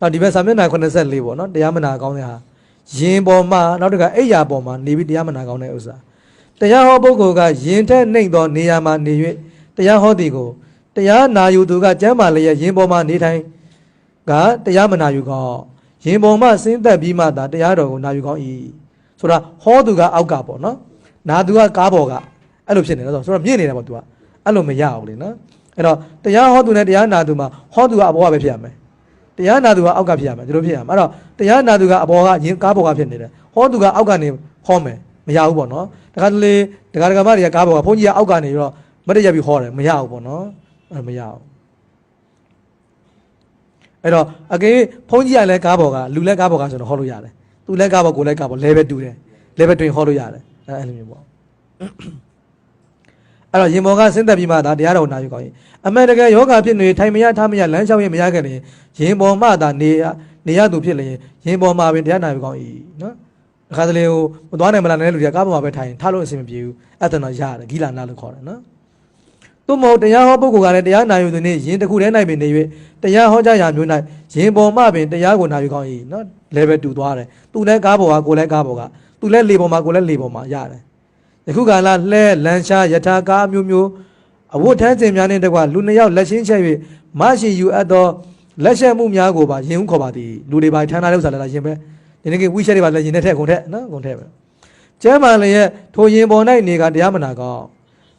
နောက်ဒီဘက်စာမျက်နှာ84ပေါ့နော်တရားမနာကောင်းတဲ့ဟာရင်ပေါ်မှာနောက်တစ်ခါအိယာပေါ်မှာနေပြီးတရားမနာကောင်းတဲ့ဥစ္စာတရားဟောပုဂ္ဂိုလ်ကရင်ထက်နှိမ့်သောနေရာမှာနေ၍တရားဟောသည်ကိုတရားနာယူသူကကျမ်းမာလျက်ရင်ပေါ်မှာနေထိုင်ကတရားမနာယူကောင်းရင်ပေါ်မှာဆင်းသက်ပြီးမှသာတရားတော်ကိုနာယူကောင်း၏ဆိုတာဟောသူကအောက်ကပေါ့နော်နာသူကကားပေါ်ကအဲ့လိုဖြစ်နေတော့ဆိုတော့မြင့်နေတယ်ပေါ့သူကအဲ့လိုမရအောင်လေနော်အဲ့တော့တရားဟောသူနဲ့တရားနာသူမှာဟောသူကအဘောကပဲဖြစ်ရမယ် တရားနာသူကအောက်ကဖြစ်ရမယ်ဒီလိုဖြစ်ရမှာအဲ့တော့တရားနာသူကအပေါ်ကရင်ကားပေါ်ကဖြစ်နေတယ်ဟောသူကအောက်ကနေဟောမယ်မရဘူးပေါ့နော်တခါတလေဒကာဒကာမတွေကကားပေါ်ကဘုန်းကြီးကအောက်ကနေပြီးတော့မတ်တရက်ပြီးဟောတယ်မရဘူးပေါ့နော်အဲ့မရဘူးအဲ့တော့အကေဘုန်းကြီးကလည်းကားပေါ်ကလူလည်းကားပေါ်ကဆိုတော့ဟောလို့ရတယ်သူလည်းကားပေါ်ကိုလည်းကားပေါ် level တူတယ် level တွင်ဟောလို့ရတယ်အဲ့အဲ့လိုမျိုးပေါ့ အဲ့တော့ရင်မောကဆင်းသက်ပြီးမှဒါတရားတော်နာယူကောင်းရင်အမှန်တကယ်ယောဂဖြစ်နေထိုင်မရထားမရလမ်းလျှောက်ရင်မရခဲ့ရင်ရင်ပေါ်မှသာနေရနေရသူဖြစ်လျင်ရင်ပေါ်မှာပင်တရားနာယူကောင်း၏နော်အခါတလေဟိုမသွားနိုင်မလားတဲ့လူတွေကကားပေါ်မှာပဲထိုင်ထားလို့အဆင်မပြေဘူးအဲ့ဒါတော့ရတယ်ဂိလာနာလို့ခေါ်တယ်နော်သို့မဟုတ်တရားဟောပုဂ္ဂိုလ်ကလည်းတရားနာယူသူနေရင်တစ်ခုတည်းနိုင်ပင်နေ၍တရားဟောကြရာမျိုး၌ရင်ပေါ်မှပင်တရားကိုနာယူကောင်း၏နော် level တူသွားတယ်သူလည်းကားပေါ်ကကိုလည်းကားပေါ်ကသူလည်းလေပေါ်မှာကိုလည်းလေပေါ်မှာရတယ် ယခုကာလလှဲလန်ရှားယထာကားအမျိုးမျိုးအဝတ်ထမ်းစင်များနှင့်တကွလူနှစ်ယောက်လက်ချင်းချက်၍မရှိယူအပ်သောလက်ချက်မှုများကိုပါယင်ဥခေါ်ပါသည်လူတွေပါထမ်းထားတဲ့ဥစ္စာလည်းယင်ပဲဒီနေ့ကဝိရှက်တွေပါလည်းယင်နဲ့ထက်ကုန်ထက်နော်ကုန်ထက်ပဲကျမ်းမာလည်းရဲ့ထိုယင်ပေါ်၌နေကတရားမနာကောင်း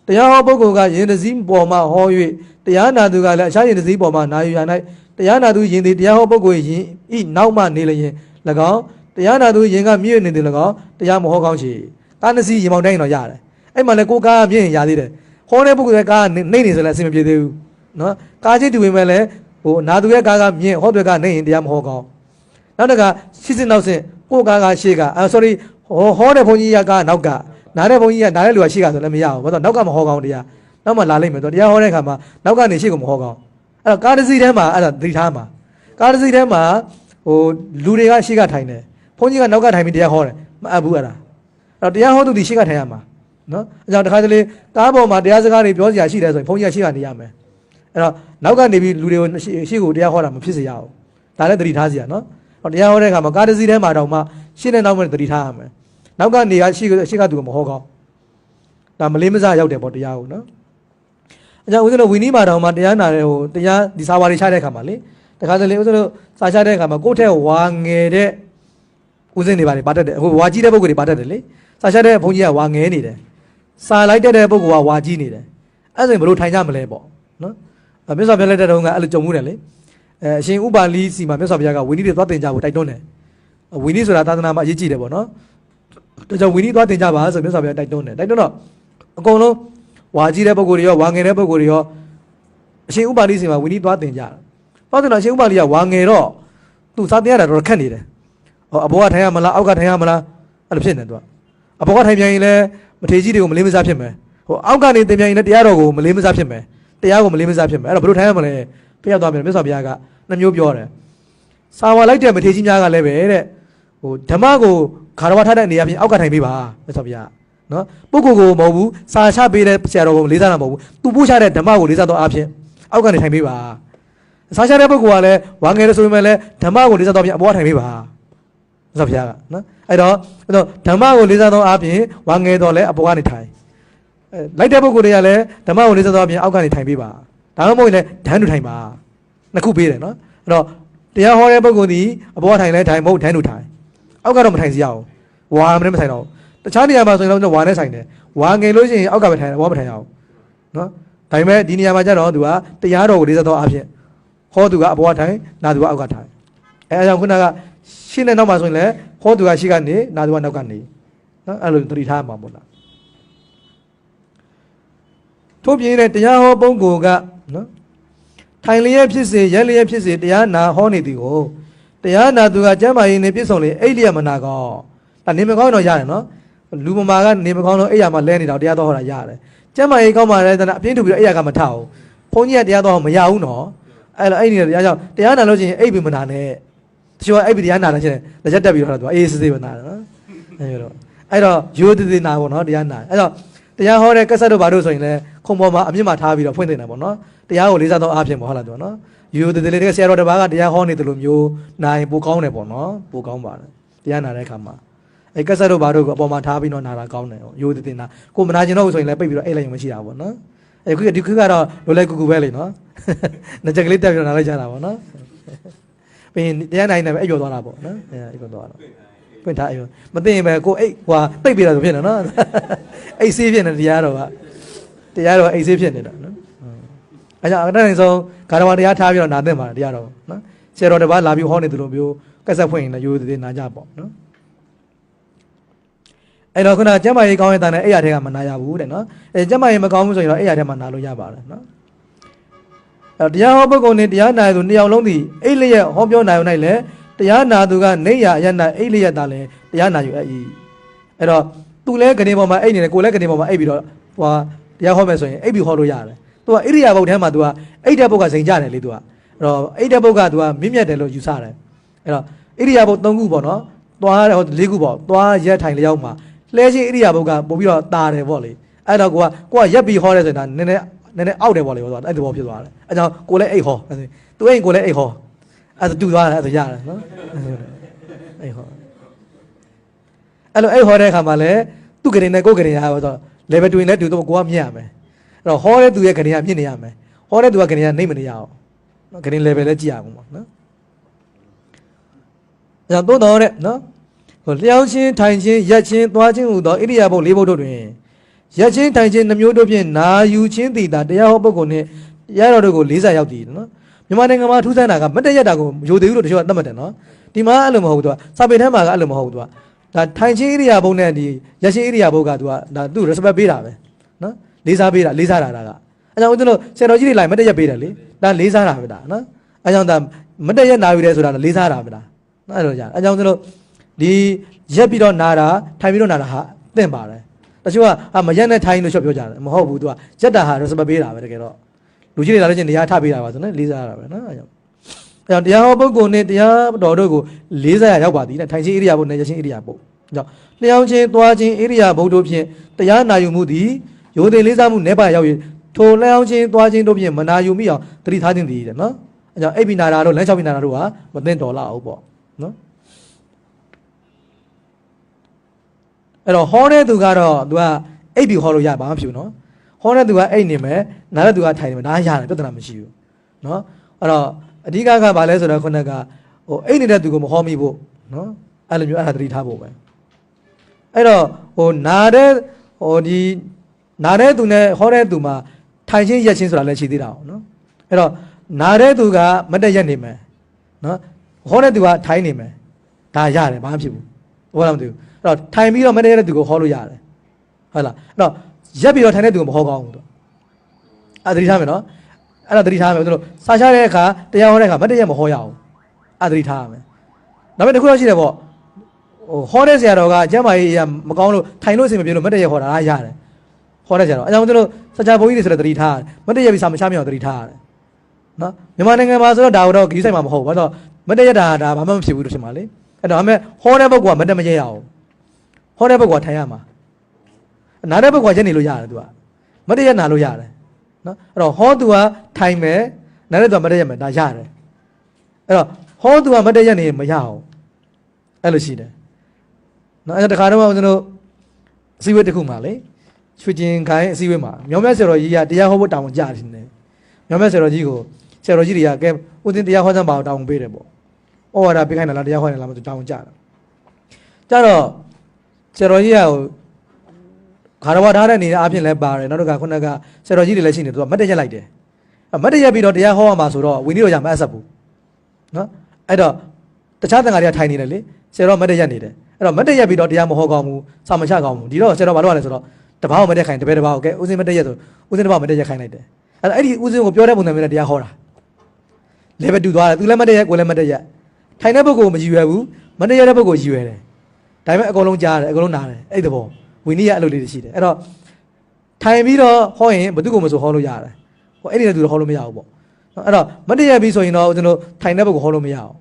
တရားဟောပုဂ္ဂိုလ်ကယင်တစည်းပေါ်မှာဟော၍တရားနာသူကလည်းအခြားယင်တစည်းပေါ်မှာနာယူရ၌တရားနာသူယင်သည်တရားဟောပုဂ္ဂိုလ်ယင်ဤနောက်မှနေလျင်၎င်းတရားနာသူယင်ကမြင့်နေတယ်၎င်းတရားမဟောကောင်းချေ ကားနစီရင်မောင်တိုင်းတော့ရတယ်အဲ့မှာလည်းကိုကားမြင့်ရင်ရသေးတယ်ဟောတဲ့ပုဂ္ဂိုလ်ရဲ့ကားနေနေဆိုလည်းအဆင်မပြေသေးဘူးနော်ကားချင်းတူဝင်မဲ့လည်းဟိုနာသူရဲ့ကားကမြင့်ဟောတဲ့ကနေရင်တရားမဟောကောင်းနောက်တစ်ခါရှစ်စစ်နောက်စစ်ကိုကားကရှေ့ကအာ sorry ဟောဟောတဲ့ဘုန်းကြီးကကားနောက်ကနားတဲ့ဘုန်းကြီးကနားတဲ့လူကရှေ့ကဆိုလည်းမရဘူးဘာလို့နောက်ကမဟောကောင်းတရားနောက်မှလာလိုက်မယ်တော့တရားဟောတဲ့အခါမှာနောက်ကနေရှေ့ကမဟောကောင်းအဲ့တော့ကားတစ်စီးထဲမှာအဲ့ဒါသတိထားမှာကားတစ်စီးထဲမှာဟိုလူတွေကရှေ့ကထိုင်တယ်ဘုန်းကြီးကနောက်ကထိုင်ပြီးတရားဟောတယ်မအပ်ဘူးအဲ့ဒါအဲ့ တော့တရားဟောသူဒီရှေ့ကထိုင်ရမှာနော်အဲကြောင့်တစ်ခါတလေကားပေါ်မှာတရားစကားတွေပြောစရာရှိတယ်ဆိုရင်ဘုန်းကြီးကရှေ့ကနေရမယ်အဲ့တော့နောက်ကနေပြီးလူတွေကိုရှေ့ရှေ့ကိုတရားဟောတာမဖြစ်စေရဘူးဒါလည်းသတိထားစရာနော်ဟောတရားဟောတဲ့အခါမှာကားတစ်စီးထဲမှာတော့မှရှေ့နဲ့နောက်မှသတိထားရမယ်နောက်ကနေကရှေ့ကရှေ့ကသူကမဟောကောင်းဒါမလေးမစားရောက်တယ်ပေါ့တရားကိုနော်အဲကြောင့်ဦးဇင်းတို့ဝီနီးမာတော်မှာတရားနာတဲ့ဟိုတရားဒီစာဝါတွေချတဲ့အခါမှာလေတခါတလေဦးဇင်းတို့စာချတဲ့အခါမှာကိုယ့်ထက်ဝါငယ်တဲ့ဦးဇင်းတွေပါနေပါတတ်တယ်ဟိုဝါကြီးတဲ့ပုဂ္ဂိုလ်တွေပါတတ်တယ်လေ စာချတဲ့ဘုန်းကြီးကဝါငယ်နေတယ်စာလိုက်တဲ့ပုဂ္ဂိုလ်ကဝါကြီးနေတယ်အဲ့ဒါဆိုရင်ဘယ်လိုထိုင်ကြမလဲပေါ့နော်အဲမြတ်စွာဘုရားလက်ထက်တုန်းကအဲ့လိုကြုံမှုတယ်လေအဲအရှင်ဥပါလိစီမှာမြတ်စွာဘုရားကဝီနီးတွေသွားတင်ကြဖို့တိုက်တွန်းတယ်ဝီနီးဆိုတာသာသနာမှာအရေးကြီးတယ်ပေါ့နော်ဒါကြောင့်ဝီနီးသွားတင်ကြပါဆိုမြတ်စွာဘုရားတိုက်တွန်းတယ်တိုက်တွန်းတော့အကုန်လုံးဝါကြီးတဲ့ပုဂ္ဂိုလ်တွေရောဝါငယ်တဲ့ပုဂ္ဂိုလ်တွေရောအရှင်ဥပါလိစီမှာဝီနီးသွားတင်ကြတယ်သွားတင်တော့အရှင်ဥပါလိကဝါငယ်တော့သူစားတင်ရတာတော့ခက်နေတယ်ဟောအဘောကထိုင်ရမလားအောက်ကထိုင်ရမလားအဲ့လိုဖြစ်နေတော့ အဘောကထိုင်ပြန်ရင်လည်းမထေကြီးတွေကိုမလေးမစားဖြစ်မယ်ဟိုအောက်ကနေတင်ပြန်ရင်လည်းတရားတော်ကိုမလေးမစားဖြစ်မယ်တရားကိုမလေးမစားဖြစ်မယ်အဲ့တော့ဘယ်လိုထိုင်ရမလဲဖျက်သွားပြန်မြတ်စွာဘုရားကနှမျိုးပြောတယ်စာဝါလိုက်တဲ့မထေကြီးများကလည်းပဲတဲ့ဟိုဓမ္မကိုခါရဝထားတဲ့နေရာပြင်အောက်ကထိုင်ပေးပါမြတ်စွာဘုရားနော်ပုဂ္ဂိုလ်ကိုမဟုတ်ဘူးစာချပေးတဲ့ဆရာတော်ကိုလေးစားတာမဟုတ်ဘူးသူပို့ချတဲ့ဓမ္မကိုလေးစားတော့အဖြစ်အောက်ကနေထိုင်ပေးပါစာချတဲ့ပုဂ္ဂိုလ်ကလည်းဝါငယ်လို့ဆိုပေမဲ့လည်းဓမ္မကိုလေးစားတော့ပြင်အပေါ်ကထိုင်ပေးပါ မြတ်စွာဘုရားကနော်အဲ့တော့အဲ့တော့ဓမ္မကိုလေးစားတော့အပြင်ဝါငယ်တော့လည်းအပေါ်ကနေထိုင်အဲလိုက်တဲ့ပုဂ္ဂိုလ်တွေကလည်းဓမ္မကိုလေးစားတော့အပြင်အောက်ကနေထိုင်ပေးပါဒါမှမဟုတ်ရင်လည်းဓာန်တူထိုင်ပါနှစ်ခုပေးတယ်နော်အဲ့တော့တရားဟောတဲ့ပုဂ္ဂိုလ်ဒီအပေါ်ကထိုင်လဲထိုင်မဟုတ်ဓာန်တူထိုင်အောက်ကတော့မထိုင်စီရအောင်ဝါမနဲ့မဆိုင်တော့ဘူးတခြားနေရာမှာဆိုရင်တော့ဝါနဲ့ဆိုင်တယ်ဝါငယ်လို့ရှိရင်အောက်ကပဲထိုင်တယ်ဝါမထိုင်ရအောင်နော်ဒါပေမဲ့ဒီနေရာမှာကျတော့သူကတရားတော်ကိုလေးစားတော့အဖြစ်ဟောသူကအပေါ်ကထိုင်နာသူကအောက်ကထိုင်အဲအကြောင်းခုနက ရှင်းတဲ့နောက်မှာဆိုရင်လည်းဟောသူကရှေ့ကနေနာသူကနောက်ကနေနော်အဲ့လိုသတိထားမှာပေါ့လားထို့ပြင်တဲ့တရားဟောပုဂ္ဂိုလ်ကနော်ထိုင်လျက်ဖြစ်စေရက်လျက်ဖြစ်စေတရားနာဟောနေသည်ကိုတရားနာသူကကျမ်းမာရေးနဲ့ပြည့်စုံလေအဲ့လျက်မနာကောင်းဒါနေမကောင်းတော့ရတယ်နော်လူမမာကနေမကောင်းတော့အဲ့ရမှာလဲနေတော့တရားတော်ဟောတာရတယ်ကျမ်းမာရေးကောင်းမှလည်းတနာအပြင်းထူပြီးတော့အဲ့ရကမထအောင်ဘုန်းကြီးကတရားတော်ဟောမရဘူးနော်အဲ့လိုအဲ့ဒီတရားကြောင့်တရားနာလို့ချင်းအိပ်ပြီးမနာနဲ့ တချို့ကအိပ်ပြီးတရားနာတယ်ချင်းလက်ချက်တက်ပြီးတော့သူကအေးစစ်စစ်ပဲနာတယ်နော်အဲ့လိုအဲ့တော့ရိုးသေးသေးနာပေါ့နော်တရားနာအဲ့တော့တရားဟောတဲ့ကက်ဆက်တို့ဘာလို့ဆိုရင်လည်းခုံပေါ်မှာအမြင့်မှာထားပြီးတော့ဖွင့်တင်တာပေါ့နော်တရားကိုလေးစားတော့အားဖြင့်ပေါ့ဟုတ်လားသူကနော်ရိုးသေးသေးလေးတကယ်ဆရာတော်တစ်ပါးကတရားဟောနေတယ်လို့မျိုးနာရင်ပိုကောင်းတယ်ပေါ့နော်ပိုကောင်းပါတယ်တရားနာတဲ့အခါမှာအဲကက်ဆက်တို့ဘာတို့ကအပေါ်မှာထားပြီးတော့နာတာကောင်းတယ်ရိုးသေးသေးနာကိုမနာကျင်တော့ဘူးဆိုရင်လည်းပိတ်ပြီးတော့အိတ်လိုက်ရင်မရှိတာပေါ့နော်အဲခုဒီခုကတော့လိုလဲကူကူပဲလေနော်နှစ်ချက်ကလေးတက်ပြီးတော့နာလိုက်ကြတာပေါ့နော် ပြီးရင်တရားနိုင်တယ်ပဲအိပ်ကျော်သွားတာပေါ့နော်အဲအိပ်ကျော်သွားတာဖွင့်ထားအိပ်မသိရင်ပဲကိုအိတ်ဟွာပိတ်ပြီးတော့ဖြစ်နေနော်အိတ်ဆေးဖြစ်နေတရားတော်ကတရားတော်အိတ်ဆေးဖြစ်နေတာနော်အဲကြောင့်အတတ်နိုင်ဆုံးဂါရဝတရားထားပြီးတော့နာသင့်ပါတယ်တရားတော်နော်ဆရာတော်တစ်ပါးလာပြီးဟောနေတယ်လို့မျိုးကက်ဆက်ဖွင့်ရင်လည်းရိုးသေးသေးနာကြပေါ့နော်အဲ့တော့ခုနကျမ်းမာရေးကောင်းတဲ့တန်နဲ့အဲ့ရထဲကမနာရဘူးတဲ့နော်အဲကျမ်းမာရေးမကောင်းဘူးဆိုရင်တော့အဲ့ရထဲမှာနာလို့ရပါတယ်နော် အဲတရားဟောပုဂ္ဂိုလ်နဲ့တရားနာရသူနှစ်ယောက်လုံးသည်အိလျက်ဟောပြောနိုင်ုံ၌လည်းတရားနာသူကနေရအရနာအိလျက်သာလည်းတရားနာอยู่အဲ့ဤအဲ့တော့သူလည်းကနေပေါ်မှာအိနေတယ်ကိုလည်းကနေပေါ်မှာအိပြီးတော့ဟိုတရားဟောမယ်ဆိုရင်အိပြီးဟောလို့ရတယ်သူကအိရိယာပုတ်ထဲမှာသူကအိတဲ့ပုတ်ကစိန်ကြတယ်လေသူကအဲ့တော့အိတဲ့ပုတ်ကသူကမြင့်မြတ်တယ်လို့ယူဆတယ်အဲ့တော့အိရိယာပုတ်၃ခုပေါ့နော်သွားတယ်ဟို၄ခုပေါ့သွားရက်ထိုင်လျောက်မှာလှဲချင်းအိရိယာပုတ်ကပို့ပြီးတော့တာတယ်ပေါ့လေအဲ့တော့ကိုကကိုကရက်ပြီးဟောတယ်ဆိုရင်ဒါနည်းနည်း နည်းနည်းအောက်တယ်ပေါ့လေဟောအဲ့ဒီဘောဖြစ်သွားတယ်အဲ့ကြောင့်ကိုလည်းအိတ်ဟောသူအိတ်ကိုလည်းအိတ်ဟောအဲ့ဒါတူသွားတယ်အဲ့ဒါရတယ်နော်အိတ်ဟောအဲ့လိုအိတ်ဟောတဲ့အခါမှာလည်းသူ့ကလေးနဲ့ကိုယ်ကလေးဟာဆိုတော့ level 2နဲ့တူတော့ကိုကမြင်ရမယ်အဲ့တော့ဟောတဲ့သူရဲ့ခဏကမြင့်နေရမယ်ဟောတဲ့သူကခဏကနှိမ့်မနေရအောင်နော်ခဏ level လည်းကြည့်ရအောင်ပေါ့နော်အဲ့တော့သို့တော်တဲ့နော်ဟိုလျှောင်းချင်းထိုင်ချင်းရက်ချင်းသွားချင်းဟူသောဣရိယာပုတ်၄ဘုတ်တို့တွင် ရက်ချင်းထိုင်ချင်းနှမျိုးတို့ဖြင့်နာယူချင်းတည်တာတရားဟောပုဂ္ဂိုလ်နှင့်တရားတော်တို့ကိုလေးစားရောက်တည်နော်မြန်မာနိုင်ငံမှာထူးဆန်းတာကမတ်တရက်တာကိုယိုသေးဘူးလို့တချို့ကသတ်မှတ်တယ်နော်ဒီမှာအဲ့လိုမဟုတ်ဘူးသူကစာပေထဲမှာကအဲ့လိုမဟုတ်ဘူးသူကဒါထိုင်ချင်းဣရိယာပုတ်နဲ့ဒီရက်ချင်းဣရိယာပုတ်ကသူကဒါသူ့ respect ပေးတာပဲနော်လေးစားပေးတာလေးစားတာဒါကအဲကြောင့်ဦးဇင်းတို့ဆရာတော်ကြီးတွေလိုက်မတက်ရက်ပေးတယ်လေဒါလေးစားတာပဲဒါနော်အဲကြောင့်ဒါမတက်ရက်နာယူတယ်ဆိုတာလေးစားတာပဲဒါနော်အဲလိုကြာအဲကြောင့်ဦးဇင်းတို့ဒီရက်ပြီးတော့နာတာထိုင်ပြီးတော့နာတာဟာသင့်ပါတယ် တချို့ကအာမရက်နဲ့ထိုင်လို့ချော့ပြောကြတယ်မဟုတ်ဘူးသူကရက်တာဟာတော့စပပေးတာပဲတကယ်တော့လူကြီးတွေလာလို့ချင်းတရားထပေးတာပါဆိုနော်လေးစားရတာပဲနော်အဲကြောင့်အဲကြောင့်တရားဟောပုဂ္ဂိုလ်နဲ့တရားတော်တို့ကိုလေးစားရရောက်ပါသည်တဲ့ထိုင်ချင်းဣရိယာပုတ်နဲ့ရချင်းဣရိယာပုတ်ကြောင့်လျှောင်းချင်းသွားချင်းဣရိယာပုတ်တို့ဖြင့်တရားနာယူမှုသည်ရိုသေလေးစားမှုနဲ့ပါရောက်ရင်ထိုလျှောင်းချင်းသွားချင်းတို့ဖြင့်မနာယူမိအောင်သတိထားခြင်းတည်တယ်နော်အဲကြောင့်အိပ်ပိနာတာတို့လမ်းလျှောက်ပိနာတာတို့ဟာမသိတော်လာအောင်ပေါ့နော် အဲ့တော့ဟောတဲ့သူကတော့သူကအိပ်ပြီးဟောလို့ရပါမဖြစ်ဘူးနော်ဟောတဲ့သူကအိပ်နေမယ်နားတဲ့သူကထိုင်နေမယ်ဒါရတယ်ပြဿနာမရှိဘူးနော်အဲ့တော့အဓိကကဘာလဲဆိုတော့ခုနကဟိုအိပ်နေတဲ့သူကိုမဟောမိဖို့နော်အဲ့လိုမျိုးအဲ့ဒါသတိထားဖို့ပဲအဲ့တော့ဟိုနာတဲ့ဟိုဒီနာတဲ့သူနဲ့ဟောတဲ့သူမှာထိုင်ချင်းရက်ချင်းဆိုတာလည်းရှိသေးတာအောင်နော်အဲ့တော့နာတဲ့သူကမတက်ရက်နေမယ်နော်ဟောတဲ့သူကထိုင်နေမယ်ဒါရတယ်ဘာမှဖြစ်ဘူးဘောလားမသိဘူးအဲ့ တော့ထိုင်ပြီးတော့မတက်ရက်တဲ့သူကိုဟောလို့ရတယ်ဟုတ်လားအဲ့တော့ရက်ပြီးတော့ထိုင်တဲ့သူကိုမဟောကောင်းဘူးတော့အဲ့ဒါသတိထားမယ်နော်အဲ့ဒါသတိထားမယ်သူတို့စာချတဲ့အခါတရားဟောတဲ့အခါမတက်ရက်မဟောရအောင်အဲ့ဒါသတိထားရမယ်နောက်ပြီးတစ်ခုတော့ရှိတယ်ပေါ့ဟိုဟောတဲ့ဆရာတော်ကအကျမ်းမာရေးအရာမကောင်းလို့ထိုင်လို့အဆင်မပြေလို့မတက်ရက်ဟောတာလားရတယ်ဟောတဲ့ကြတော့အကြောင်းကျွန်တော်စကြဘုန်းကြီးတွေဆိုတော့တတိထားတယ်မတည့်ရပြီးစာမချမြောင်တတိထားရတယ်နော်မြန်မာနိုင်ငံမှာဆိုတော့ဒါတော့ဂီးဆိုင်မှာမဟုတ်ဘူးဘာလို့မတည့်ရတာဒါဘာမှမဖြစ်ဘူးလို့ဖြစ်မှာလေအဲ့တော့အမေဟောတဲ့ဘုတ်ကမတက်မရဲရအောင် ဟောတဲ့ဘုတ်ကထိုင်ရမှာနားတဲ့ဘုတ်ကချက်နေလို့ရတယ်သူကမတည့်ရနာလို့ရတယ်နော်အဲ့တော့ဟောသူကထိုင်မယ်နားတဲ့သူကမတည့်ရမယ်ဒါရတယ်အဲ့တော့ဟောသူကမတည့်ရနေမရအောင်အဲ့လိုရှိတယ်နော်အဲ့ဒါတခါတော့ကျွန်တော်အစည်းအဝေးတစ်ခုမှာလေရွှေကျင်ခိုင်းအစည်းအဝေးမှာမြောင်မြတ်ဆရာတော်ကြီးကတရားဟောဖို့တောင်းကြတယ်နေမြောင်မြတ်ဆရာတော်ကြီးကိုဆရာတော်ကြီးတွေကကဲဦးတင်တရားဟောစမ်းပါအောင်တောင်းပေးတယ်ပေါ့ဩဝါဒပေးခိုင်းတယ်လားတရားဟောတယ်လားမသိတောင်းကြတာကြတော့ ဆရာတော်ကြီးကဟိုခါရဝထားတဲ့အနေနဲ့အပြင်လည်းပါတယ်နောက်တစ်ခါခုနကဆရာတော်ကြီးတွေလည်းရှိနေသူကမတ်တရက်လိုက်တယ်အမတ်တရက်ပြီးတော့တရားဟောရမှာဆိုတော့ဝီနည်းတော်ရမအပ်ဆက်ဘူးနော်အဲ့တော့တခြားတန်ဃာတွေကထိုင်နေတယ်လေဆရာတော်မတ်တရက်နေတယ်အဲ့တော့မတ်တရက်ပြီးတော့တရားမဟောကောင်းဘူးစာမချကောင်းဘူးဒီတော့ဆရာတော်ဘာလုပ်ရလဲဆိုတော့တပားကိုမတက်ခိုင်းတပည့်တပားကိုကဲဦးစင်းမတက်ရက်ဆိုဦးစင်းတပားကိုမတက်ရက်ခိုင်းလိုက်တယ်အဲ့ဒါအဲ့ဒီဦးစင်းကိုပြောတဲ့ပုံစံမျိုးနဲ့တရားဟောတာလေဘတူသွားတယ်သူလည်းမတက်ရက်ကိုလည်းမတက်ရက်ထိုင်တဲ့ပုဂ္ဂိုလ်မကြည့်ရဘူးမတက်ရက်တဲ့ပုဂ္ဂိုလ်ကြည့်ရတယ် ဒါပေမဲ့အကုန်လုံးကြားတယ်အကုန်လုံးနားတယ်အဲ့ဒီသဘောဝီနည်းရအဲ့လိုလေးတွေရှိတယ်အဲ့တော့ထိုင်ပြီးတော့ဟောရင်ဘသူကမဆိုဟောလို့ရတယ်ဟောအဲ့ဒီတဲ့သူတော့ဟောလို့မရဘူးပေါ့နော်အဲ့တော့မတက်ရက်ပြီးဆိုရင်တော့ဦးစင်းတို့ထိုင်တဲ့ပုဂ္ဂိုလ်ဟောလို့မရအောင်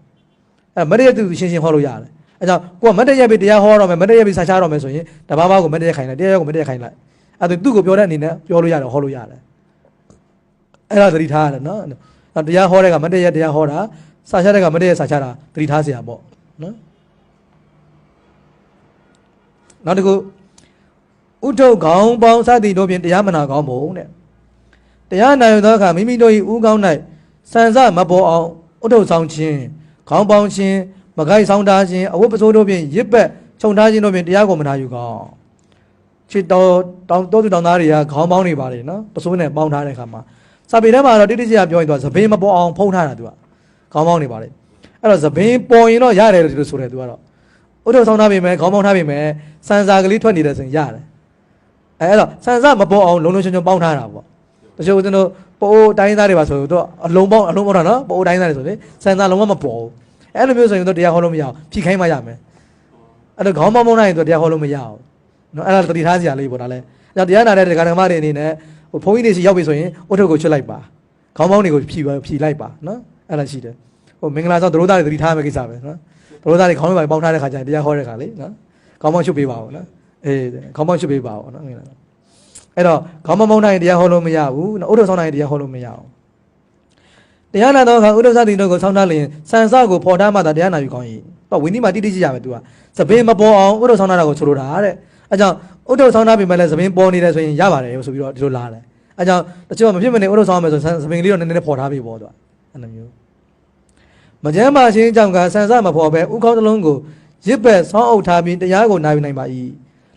အဲ့မတက်ရက်သူရှင်းရှင်းဟောလို့ရတယ်အဲ့ကြောင့်ကိုကမတက်ရက်ပြီးတရားဟောတော့မယ်မတက်ရက်ပြီးဆာချတော့မယ်ဆိုရင်တပားပါးကိုမတက်ရက်ခိုင်းလိုက်တရားကိုမတက်ရက်ခိုင်းလိုက် အဲ့ဒါသူ့ကိုပြောတဲ့အနေနဲ့ပြောလို့ရတယ်ဟောလို့ရတယ်အဲ့ဒါသတိထားရတယ်နော် နောက်တရားဟောတဲ့ကမတည့်ရတရားဟောတာစာချတဲ့ကမတည့်ရစာချတာသတိထားเสียပေါ့နော် နောက်တစ်ခုဥထုပ်ခေါင်းပေါင်းစသည်တို့ဖြင့်တရားမနာကောင်းမုံတဲ့တရားနာယူသောအခါမိမိတို့၏ဥကောင်း၌စံစမပေါ်အောင်ဥထုပ်ဆောင်ခြင်းခေါင်းပေါင်းခြင်းမကိုက်ဆောင်ထားခြင်းအဝတ်ပစိုးတို့ဖြင့်ရစ်ပက်ခြုံထားခြင်းတို့ဖြင့်တရားကိုမနာယူကောင်းချစ်တော်တောင်းတောသူတောင်းသားတွေကခေါင်းပေါင်းနေပါလေနော်ပစိုးနဲ့ပေါင်းထားတဲ့အခါမှာစာပေထဲမှာတော့တိတိကျကျပြောရင်သူကသပင်းမပေါ်အောင်ဖုံးထားတာသူကခေါင်းပေါင်းနေပါလေအဲ့တော့သပင်းပေါ်ရင်တော့ရတယ်လို့ဒီလိုဆိုတယ်သူကတော့ ဥထုပ်ဆောင်ထားပြီမဲ့ခေါင်းပေါင်းထားပြီမဲ့စံစာကလေးထွက်နေတယ်ဆိုရင်ရတယ်အဲအဲ့တော့ဆန်စမပေါ်အောင်လုံးလုံးချုံချုံပေါင်းထားတာပေါ့တချို့ဦးဇင်းတို့ပိုးတိုင်းသားတွေပါဆိုတော့အလုံးပေါင်းအလုံးပေါင်းတာနော်ပိုးတိုင်းသားတွေဆိုလေဆန်စလုံးဝမပေါ်ဘူးအဲ့လိုမျိုးဆိုရင်တော့တရားဟောလို့မရအောင်ဖြိခိုင်းမှရမယ်အဲ့တော့ခေါင်းပေါင်းပေါင်းနိုင်ရင်တော့တရားဟောလို့မရအောင်နော်အဲ့ဒါတတိထားစရာလေးပေါ့ဒါလဲအဲ့တော့တရားနာတဲ့ဒကာဒကမတွေအနေနဲ့ဟိုဘုန်းကြီးတွေစီရောက်ပြီဆိုရင်အုတ်ထုတ်ကိုချွတ်လိုက်ပါခေါင်းပေါင်းတွေကိုဖြီပါဖြီလိုက်ပါနော်အဲ့ဒါရှိတယ်ဟိုမင်္ဂလာဆောင်သရိုးသားတွေတတိထားမယ်ကိစ္စပဲနော် သရိုးသားတွေခေါင်းပေါင်းပေါင်းထားတဲ့ခါကျရင်တရားဟောတဲ့ခါလေနော်ခေါင်းပေါင်းချွတ်ပေးပါဦးနော်အေးခေါင်းပေါင်းချွတ်ပေးပါဦးနော်မင်္ဂလာအဲ့တော့ခေါင်းမမုံနိုင်တရားဟောလို့မရဘူးနော်ဥဒ္ဒဆောင်နိုင်တရားဟောလို့မရအောင်တရားနာတော့အခါဥဒ္ဒသတိတို့ကိုဆောင်းထားလျင်စံစကိုဖော်ထားမှသာတရားနာယူကောင်း၏တော့ဝိနည်းမှာတိတိကျကျပဲ तू ကသပင်းမပေါ်အောင်ဥဒ္ဒဆောင်တာကိုဆိုလိုတာတဲ့အဲကြောင့်ဥဒ္ဒဆောင်တာပြင်မဲ့လဲသပင်းပေါ်နေတယ်ဆိုရင်ရပါတယ်ဆိုပြီးတော့ဒီလိုလာတယ်အဲကြောင့်တချို့ကမဖြစ်မနေဥဒ္ဒဆောင်မယ်ဆိုသပင်းလေးတော့နည်းနည်းဖော်ထားပြီပေါ့ तू အဲ့လိုမျိုး မကြမ်းပါရှင်းကြောင့်ကစံစမဖော်ပဲဥကောင်းတစ်လုံးကိုရစ်ပက်ဆောင်းအုပ်ထားပြီးတရားကိုနာယူနိုင်ပါ၏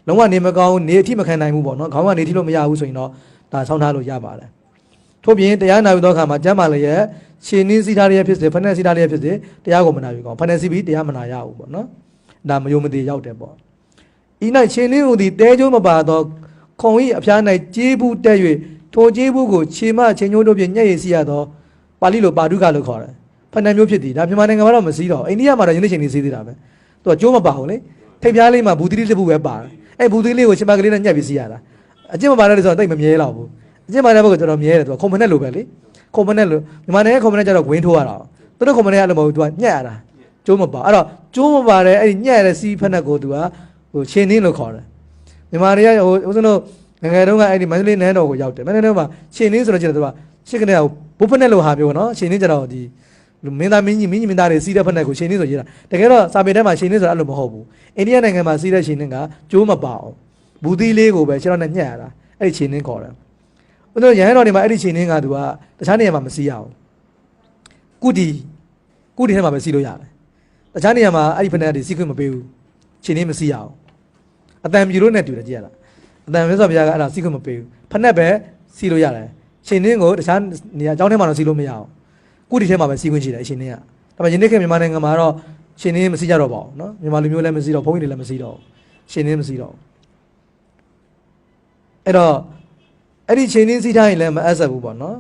လုံးဝနေမကောင်းနေအထိမခံနိုင်ဘူးပေါ့နော်ခေါင်းကနေထိလို့မရဘူးဆိုရင်တော့ဒါဆောင်းထားလို့ရပါတယ်ထို့ပြင်တရားနာယူသောအခါမှာကျမ်းမာလည်းရဲ့ရှင်းနှင်းစီထားရဖြစ်စေဖက်နဲ့စီထားရဖြစ်စေတရားကိုမနာယူကောင်းဖက်နဲ့စီပြီးတရားမနာရဘူးပေါ့နော်ဒါမယုံမသေးရောက်တယ်ပေါ့ဤ၌ရှင်းနှင်းဟူသည်တဲကျိုးမပါသောခုံဤအဖျား၌ကြေးဘူးတက်၍ထိုကြေးဘူးကိုခြေမချင်းညိုးတို့ဖြင့်ညက်ရည်စီရသောပါဠိလိုပါဠုကလို့ခေါ်တယ် ဖက်နဲ့မျိုးဖြစ်သည်ဒါမြန်မာနိုင်ငံမှာတော့မစည်းတော့အိန္ဒိယမှာတော့ယနေ့ချိန်နေစည်းသေးတာပဲသူကကျိုးမပါဘူးလေထိပ်ပြားလေးမှာဘူးတိတိတစ်ပုပဲပါတယ်အဲ့ဘူးတိလေးကိုချင်းမကလေးနဲ့ညက်ပြီးစီရတာအကျင့်မပါတဲ့ဆိုတော့တိတ်မမြဲတော့ဘူးအကျင့်ပါတဲ့ဘက်ကတော်တော်မြဲတယ်သူကခုံမနဲ့လိုပဲလေခုံမနဲ့လိုမြန်မာနိုင်ငံခုံမနဲ့ကျတော့ဂွင်းထိုးရတာသူတို့ခုံမနဲ့အဲ့လိုမဟုတ်ဘူးသူကညက်ရတာကျိုးမပါအဲ့တော့ကျိုးမပါတဲ့အဲ့ဒီညက်ရတဲ့စီးဖက်နဲ့ကိုသူကဟိုချင်းနှင်းလို့ခေါ်တယ်မြန်မာတွေကဟိုဦးဇင်းတို့ငယ်ငယ်တုန်းကအဲ့ဒီမန္တလေးနန်းတော်ကိုရောက်တယ်မန္တလေးတော့မှာချင်းနှင်းဆိုတော့ကျတော့သူကရှစ်ကနေကဘုဖက်နဲ့လိုဟာမျိုးနော်ချင်းနှင်းကျတော့ဒီ မင်းသားမင်းကြီးမင်းကြီးမင်းသားတွေစီးတဲ့ဖက်နဲ့ကိုချင်းနှင်းဆိုရေးတာတကယ်တော့စာပေထဲမှာချင်းနှင်းဆိုတာအဲ့လိုမဟုတ်ဘူးအိန္ဒိယနိုင်ငံမှာစီးတဲ့ချင်းနှင်းကကျိုးမပါအောင်ဘူးသီးလေးကိုပဲခြေထောက်နဲ့ညှက်ရတာအဲ့ဒီချင်းနှင်းခေါ်တယ်ဦးဇင်းတို့ရဟန်းတော်တွေမှာအဲ့ဒီချင်းနှင်းကသူကတခြားနေရာမှာမစီးရအောင်ကုတီကုတီထဲမှာပဲစီးလို့ရတယ်တခြားနေရာမှာအဲ့ဒီဖက်နဲ့တွေစီးခွင့်မပေးဘူးချင်းနှင်းမစီးရအောင်အတန်ပြူလို့နဲ့တူတယ်ကြည့်ရလားအတန်မြတ်စွာဘုရားကအဲ့ဒါစီးခွင့်မပေးဘူးဖက်နဲ့ပဲစီးလို့ရတယ်ချင်းနှင်းကိုတခြားနေရာအကြောင်းထဲမှာတော့စီးလို့မရအောင် ကုတီထဲမှာပဲစီးခွင့်ရှိတယ်အချင်းနှင်းကဒါပေမဲ့ယနေ့ခေတ်မြန်မာနိုင်ငံမှာတော့ချင်းနှင်းမစီးကြတော့ပါဘူးเนาะမြန်မာလူမျိုးလည်းမစီးတော့ဘုန်းကြီးတွေလည်းမစီးတော့ဘူးချင်းနှင်းမစီးတော့ဘူးအဲ့တော့အဲ့ဒီချင်းနှင်းစီးထားရင်လည်းမအပ်ဆက်ဘူးပေါ့နော်